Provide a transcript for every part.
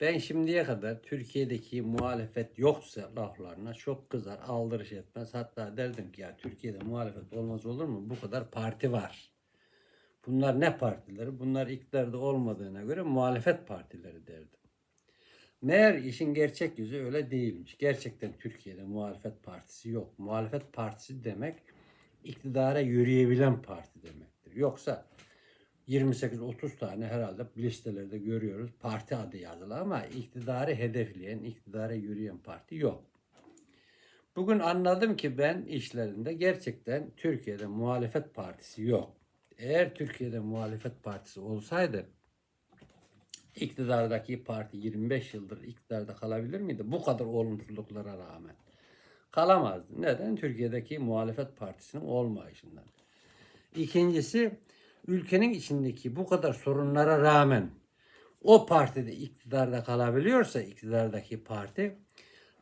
Ben şimdiye kadar Türkiye'deki muhalefet yoksa laflarına çok kızar, aldırış etmez. Hatta derdim ki ya Türkiye'de muhalefet olmaz olur mu? Bu kadar parti var. Bunlar ne partileri? Bunlar iktidarda olmadığına göre muhalefet partileri derdim. Meğer işin gerçek yüzü öyle değilmiş. Gerçekten Türkiye'de muhalefet partisi yok. Muhalefet partisi demek iktidara yürüyebilen parti demektir. Yoksa 28-30 tane herhalde listelerde görüyoruz. Parti adı yazılı ama iktidarı hedefleyen, iktidara yürüyen parti yok. Bugün anladım ki ben işlerinde gerçekten Türkiye'de muhalefet partisi yok. Eğer Türkiye'de muhalefet partisi olsaydı iktidardaki parti 25 yıldır iktidarda kalabilir miydi? Bu kadar olumsuzluklara rağmen. Kalamazdı. Neden? Türkiye'deki muhalefet partisinin olmayışından. İkincisi ülkenin içindeki bu kadar sorunlara rağmen o partide iktidarda kalabiliyorsa iktidardaki parti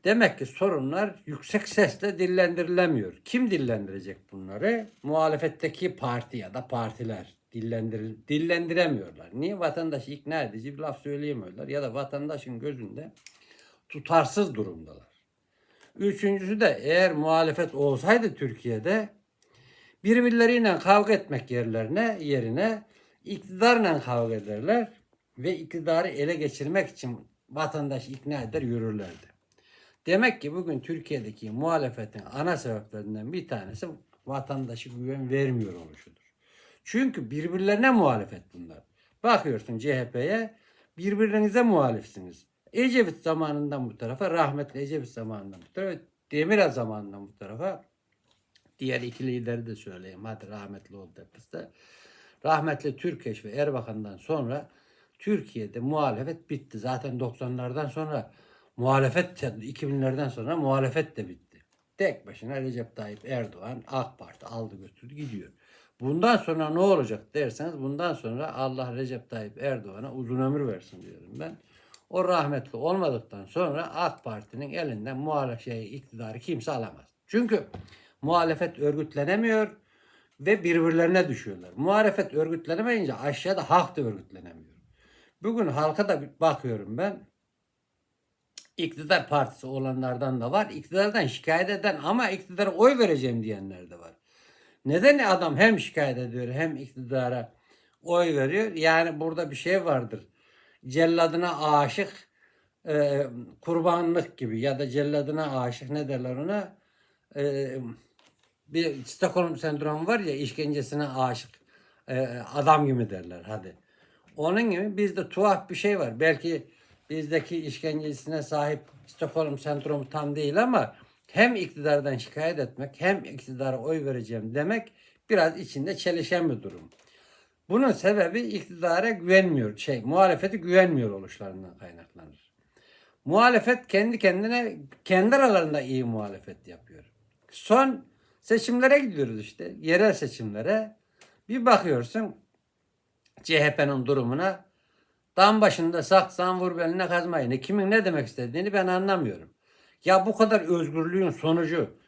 demek ki sorunlar yüksek sesle dillendirilemiyor. Kim dillendirecek bunları? Muhalefetteki parti ya da partiler dillendir dillendiremiyorlar. Niye? Vatandaşı ikna edici bir laf söyleyemiyorlar ya da vatandaşın gözünde tutarsız durumdalar. Üçüncüsü de eğer muhalefet olsaydı Türkiye'de birbirleriyle kavga etmek yerlerine yerine iktidarla kavga ederler ve iktidarı ele geçirmek için vatandaş ikna eder yürürlerdi. Demek ki bugün Türkiye'deki muhalefetin ana sebeplerinden bir tanesi vatandaşı güven vermiyor oluşudur. Çünkü birbirlerine muhalefet bunlar. Bakıyorsun CHP'ye birbirinize muhalifsiniz. Ecevit zamanından bu tarafa, rahmetli Ecevit zamanından bu tarafa, Demirel zamanından bu tarafa Diğer iki lideri de söyleyeyim. Hadi rahmetli oldu hepsi Rahmetli Türkeş ve Erbakan'dan sonra Türkiye'de muhalefet bitti. Zaten 90'lardan sonra muhalefet 2000'lerden sonra muhalefet de bitti. Tek başına Recep Tayyip Erdoğan AK Parti aldı götürdü gidiyor. Bundan sonra ne olacak derseniz bundan sonra Allah Recep Tayyip Erdoğan'a uzun ömür versin diyorum ben. O rahmetli olmadıktan sonra AK Parti'nin elinden muhalefet şey, iktidarı kimse alamaz. Çünkü muhalefet örgütlenemiyor ve birbirlerine düşüyorlar. Muhalefet örgütlenemeyince aşağıda halk da örgütlenemiyor. Bugün halka da bakıyorum ben. İktidar partisi olanlardan da var. İktidardan şikayet eden ama iktidara oy vereceğim diyenler de var. Neden adam hem şikayet ediyor hem iktidara oy veriyor? Yani burada bir şey vardır. Celladına aşık e, kurbanlık gibi ya da celladına aşık ne derler ona? E, bir Stockholm sendromu var ya işkencesine aşık e, adam gibi derler hadi. Onun gibi bizde tuhaf bir şey var. Belki bizdeki işkencesine sahip Stockholm sendromu tam değil ama hem iktidardan şikayet etmek hem iktidara oy vereceğim demek biraz içinde çelişen bir durum. Bunun sebebi iktidara güvenmiyor, şey muhalefeti güvenmiyor oluşlarından kaynaklanır. Muhalefet kendi kendine kendi aralarında iyi muhalefet yapıyor. Son seçimlere gidiyoruz işte. Yerel seçimlere. Bir bakıyorsun CHP'nin durumuna. Dam başında saksan vur beline kazmayı. Ne, kimin ne demek istediğini ben anlamıyorum. Ya bu kadar özgürlüğün sonucu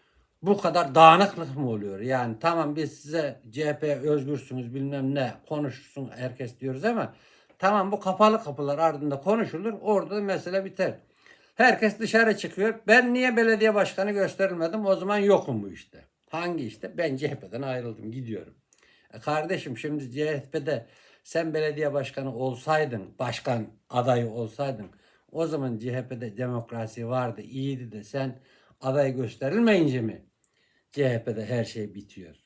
bu kadar dağınıklık mı oluyor? Yani tamam biz size CHP özgürsünüz bilmem ne konuşsun herkes diyoruz ama tamam bu kapalı kapılar ardında konuşulur. Orada da mesele biter. Herkes dışarı çıkıyor. Ben niye belediye başkanı gösterilmedim? O zaman yokum bu işte. Hangi işte? Ben CHP'den ayrıldım gidiyorum. E kardeşim şimdi CHP'de sen belediye başkanı olsaydın, başkan adayı olsaydın o zaman CHP'de demokrasi vardı, iyiydi de sen aday gösterilmeyince mi CHP'de her şey bitiyor?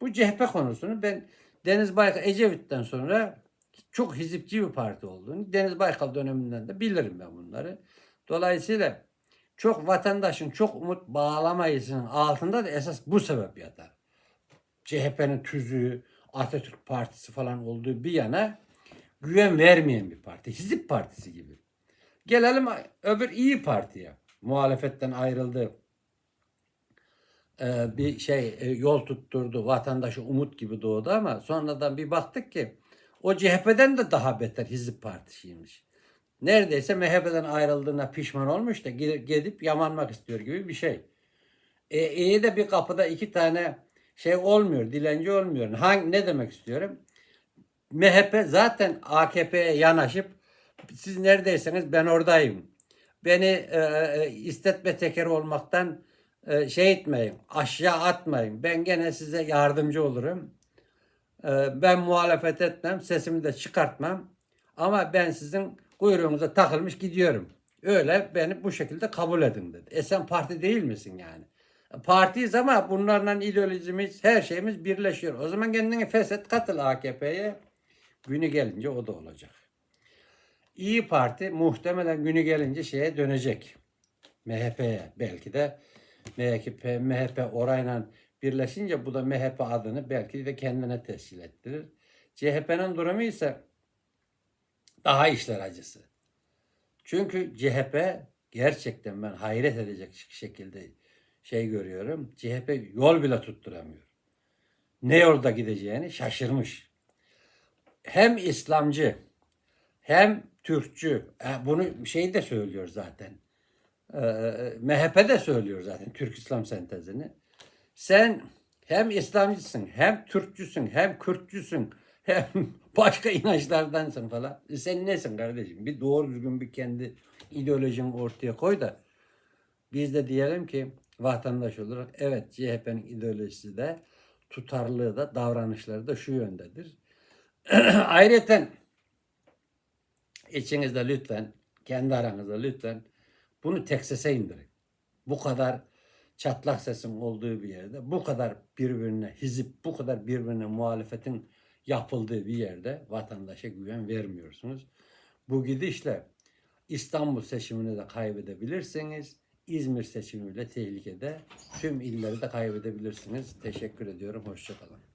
Bu CHP konusunu ben Deniz Baykal Ecevit'ten sonra çok hizipçi bir parti olduğunu, Deniz Baykal döneminden de bilirim ben bunları. Dolayısıyla çok vatandaşın çok umut bağlamayısının altında da esas bu sebep yatar. CHP'nin tüzüğü, Atatürk Partisi falan olduğu bir yana güven vermeyen bir parti. Hizip partisi gibi. Gelelim öbür iyi partiye. Muhalefetten ayrıldı. Ee, bir şey e, yol tutturdu. Vatandaşı umut gibi doğdu ama sonradan bir baktık ki o CHP'den de daha beter Hizip Partisi'ymiş neredeyse MHP'den ayrıldığına pişman olmuş da gidip yamanmak istiyor gibi bir şey. E, iyi de bir kapıda iki tane şey olmuyor, dilenci olmuyor. Hangi, ne demek istiyorum? MHP zaten AKP'ye yanaşıp Siz neredeyseniz ben oradayım. Beni e, e, istetme tekeri olmaktan e, şey etmeyin, aşağı atmayın. Ben gene size yardımcı olurum. E, ben muhalefet etmem, sesimi de çıkartmam. Ama ben sizin kuyruğunuza takılmış gidiyorum. Öyle beni bu şekilde kabul edin dedi. E sen parti değil misin yani? Partiyiz ama bunlarla ideolojimiz, her şeyimiz birleşiyor. O zaman kendini feshet, katıl AKP'ye. Günü gelince o da olacak. İyi Parti muhtemelen günü gelince şeye dönecek. MHP'ye belki de MHP, MHP orayla birleşince bu da MHP adını belki de kendine tescil ettirir. CHP'nin durumu ise daha işler acısı. Çünkü CHP gerçekten ben hayret edecek şekilde şey görüyorum. CHP yol bile tutturamıyor. Ne yolda gideceğini şaşırmış. Hem İslamcı hem Türkçü. E, bunu şey de söylüyor zaten. E, MHP de söylüyor zaten Türk İslam sentezini. Sen hem İslamcısın, hem Türkçüsün, hem Kürtçüsün, hem başka inançlardansın falan. E sen nesin kardeşim? Bir doğru düzgün bir kendi ideolojini ortaya koy da biz de diyelim ki vatandaş olarak evet CHP'nin ideolojisi de tutarlılığı da davranışları da şu yöndedir. Ayrıca içinizde lütfen kendi aranızda lütfen bunu tek sese indirin. Bu kadar çatlak sesin olduğu bir yerde, bu kadar birbirine hizip, bu kadar birbirine muhalefetin yapıldığı bir yerde vatandaşa güven vermiyorsunuz. Bu gidişle İstanbul seçimini de kaybedebilirsiniz. İzmir seçimiyle tehlikede tüm illeri de kaybedebilirsiniz. Teşekkür ediyorum. Hoşçakalın.